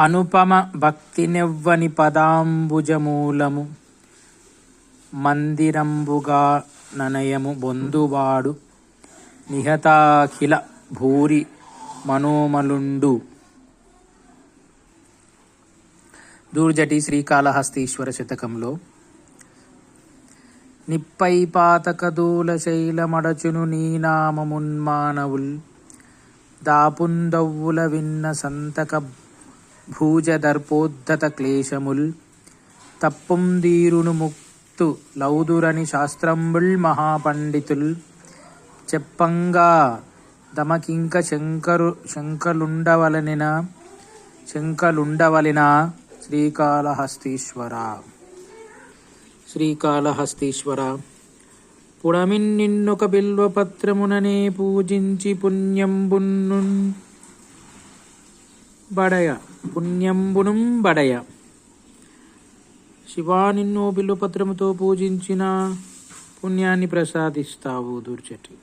అనుపమ భక్తినెవ్వని పదాంబుజమూలము. మందిరంబుగా ననయము బొందువాడు. నిహతాఖిల భూరి మనోమలుండు. దూర్జటి శ్రీకాళహస్తీశ్వర శతకంలో. నిప్పై పాతకదూల శైలమడచును నీ నామమున్మానవుల్ దాపుందవ్వుల విన్న సంతక భూజదర్పోద్ధత క్లేశముల్ తప్పుందీరును ముక్తు లౌదురని శాస్త్రంబుల్ మహాపండితుల్ చెప్పంగా తమకింక శంకరు శంకలుండవలనిన శంకలుండవలిన శ్రీకాళహస్తీశ్వర. శ్రీకాళహస్తీశ్వర. పుడమిన్నిన్నొక బిల్వపత్రముననే పూజించి పుణ్యంబున్ను బడయ. పుణ్యంబునుం బడయ. శివా నిన్ను బిల్వపత్రముతో పూజించిన పుణ్యాన్ని ప్రసాదిస్తావు దుర్జటి.